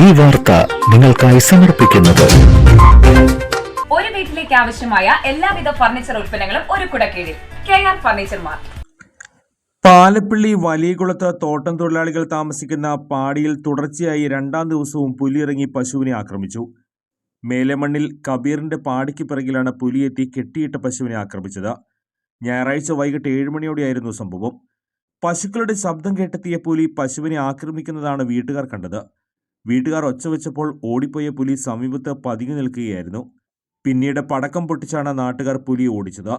ഈ വാർത്ത നിങ്ങൾക്കായി സമർപ്പിക്കുന്നത്. ഒരു വീട്ടിലേക്ക് ആവശ്യമായ എല്ലാവിധ ഫർണിച്ചർ ഉൽപ്പന്നങ്ങളും ഒരു കുടക്കീഴിൽ. K R furniture mart. Palappilly വലിയകുളത്ത് തോട്ടം തൊഴിലാളികൾ താമസിക്കുന്ന പാടിയിൽ തുടർച്ചയായി രണ്ടാം ദിവസവും പുലിയിറങ്ങി പശുവിനെ ആക്രമിച്ചു. മേലമണ്ണിൽ കബീറിന്റെ പാടിക്ക് പിറകിലാണ് പുലിയെത്തി കെട്ടിയിട്ട പശുവിനെ ആക്രമിച്ചത്. ഞായറാഴ്ച വൈകിട്ട് ഏഴ് മണിയോടെയായിരുന്നു സംഭവം. പശുക്കളുടെ ശബ്ദം കേട്ടെത്തിയ പുലി പശുവിനെ ആക്രമിക്കുന്നതാണ് വീട്ടുകാർ കണ്ടത്. വീട്ടുകാർ ഒച്ച വെച്ചപ്പോൾ ഓടിപ്പോയ പുലി സമീപത്ത് പതുങ്ങി നിൽക്കുകയായിരുന്നു. പിന്നീട് പടക്കം പൊട്ടിച്ചാണ് നാട്ടുകാർ പുലി ഓടിച്ചത്.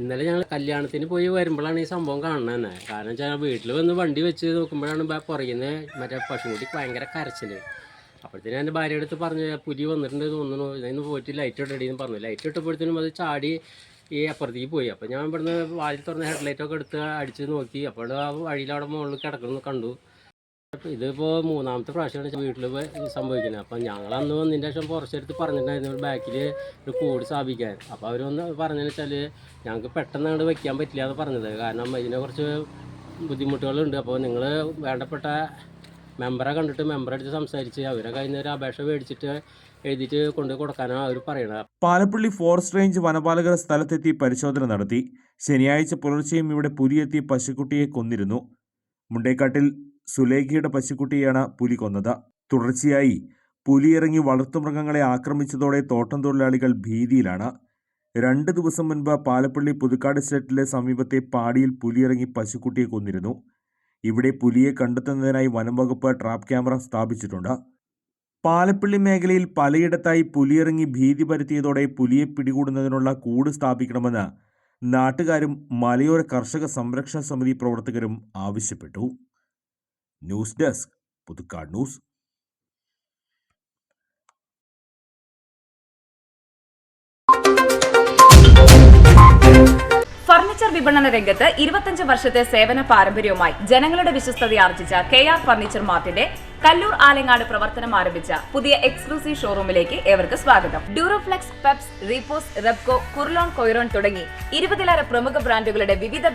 ഇന്നലെ ഞങ്ങൾ കല്യാണത്തിന് പോയി വരുമ്പോഴാണ് ഈ സംഭവം കാണുന്നത് തന്നെ. കാരണം വെച്ചാൽ വീട്ടിൽ വന്ന് വണ്ടി വെച്ച് നോക്കുമ്പോഴാണ് പുറകുന്നത് പുറകിന്ന് മറ്റേ പശുക്കുട്ടിക്ക് ഭയങ്കര കരച്ചിൽ അപ്പോഴത്തേനും എന്റെ ഭാര്യ അടുത്ത് പറഞ്ഞു പുലി വന്നിട്ടുണ്ട് തോന്നുന്നു. ഇന്ന് പോയിട്ട് ലൈറ്റ് ഇടടി എന്ന് പറഞ്ഞു. ലൈറ്റ് ഇട്ടപ്പോഴത്തേനും അത് ചാടി ഈ അപ്പുറത്തേക്ക് പോയി. അപ്പോൾ ഞാൻ ഇവിടുന്ന് വാതിൽ തുറന്ന് ഹെഡ്ലൈറ്റൊക്കെ എടുത്ത് അടിച്ച് നോക്കി. അപ്പോൾ ആ വഴിയിൽ അവിടെ മുകളിൽ കിടക്കുന്നു കണ്ടു. ഇതിപ്പോൾ മൂന്നാമത്തെ പ്രാവശ്യമാണ് വീട്ടിൽ സംഭവിക്കുന്നത്. അപ്പം ഞങ്ങൾ അന്ന് വന്നതിന്റെ ശേഷം പുറച്ചെടുത്ത് പറഞ്ഞിട്ടുണ്ടായിരുന്നു ബാക്കിൽ ഒരു കൂട് സ്ഥാപിക്കാൻ. അപ്പോൾ അവരൊന്ന് പറഞ്ഞതെന്ന് വെച്ചാൽ ഞങ്ങൾക്ക് പെട്ടെന്ന് അങ്ങോട്ട് വെക്കാൻ പറ്റില്ല എന്ന് പറഞ്ഞത്. കാരണം ഇതിനെ കുറച്ച് ബുദ്ധിമുട്ടുകളുണ്ട്. അപ്പോൾ നിങ്ങൾ വേണ്ടപ്പെട്ട മെമ്പറെ കണ്ടിട്ട് മെമ്പറെ അടുത്ത് സംസാരിച്ച് അവരെ കഴിഞ്ഞ ഒരു അപേക്ഷ മേടിച്ചിട്ട് എഴുതിയിട്ട് കൊണ്ട് കൊടുക്കാനാണ് അവർ പറയുന്നത് പാലപ്പള്ളി ഫോറസ്റ്റ് റേഞ്ച് വനപാലകർ സ്ഥലത്തെത്തി പരിശോധന നടത്തി. ശനിയാഴ്ച പുലർച്ചെയും ഇവിടെ പുലിയെത്തി പശുക്കുട്ടിയെ കൊന്നിരുന്നു. മുണ്ടേക്കാട്ടിൽ സുലേഖയുടെ പശുക്കുട്ടിയാണ് പുലി കൊന്നത്. തുടർച്ചയായി പുലിയിറങ്ങി വളർത്തുമൃഗങ്ങളെ ആക്രമിച്ചതോടെ തോട്ടം തൊഴിലാളികൾ ഭീതിയിലാണ്. രണ്ട് ദിവസം മുൻപ് പാലപ്പള്ളി പുതുക്കാട് സ്റ്റേറ്റിലെ സമീപത്തെ പാടിയിൽ പുലിയിറങ്ങി പശുക്കുട്ടിയെ കൊന്നിരുന്നു. ഇവിടെ പുലിയെ കണ്ടെത്തുന്നതിനായി വനം വകുപ്പ് ട്രാപ്പ് ക്യാമറ സ്ഥാപിച്ചിട്ടുണ്ട്. പാലപ്പള്ളി മേഖലയിൽ പലയിടത്തായി പുലിയിറങ്ങി ഭീതി പരത്തിയതോടെ പുലിയെ പിടികൂടുന്നതിനുള്ള കൂട് സ്ഥാപിക്കണമെന്ന് നാട്ടുകാരും മലയോര കർഷക സംരക്ഷണ സമിതി പ്രവർത്തകരും ആവശ്യപ്പെട്ടു. News desk Puthukkad news. Furniture വിപണന വർഷത്തെ സേവന പാരമ്പര്യവുമായി ജനങ്ങളുടെ ഫർണിച്ചർ മാർട്ടിന്റെ കല്ലൂർ ആലങ്ങാട് പുതിയ എക്സ്ക്ലൂസീവ് ഷോറൂമിലേക്ക് സ്വാഗതം. ഡ്യൂറോഫ്ലെക്സ് പെപ്സ് കുർലോൺ തുടങ്ങി പ്രമുഖ ബ്രാൻഡുകളുടെ വിവിധ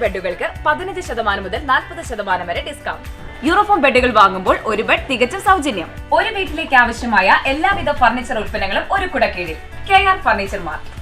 മുതൽ നാൽപ്പത് ശതമാനം വരെ ഡിസ്കൗണ്ട്. യൂറോഫോം ബെഡുകൾ വാങ്ങുമ്പോൾ ഒരു ബെഡ് തികച്ചും സൗജന്യം. ഒരു വീട്ടിലേക്ക് ആവശ്യമായ എല്ലാവിധ ഫർണിച്ചർ ഉൽപ്പന്നങ്ങളും ഒരു കുടക്കീഴിൽ. K R furniture mart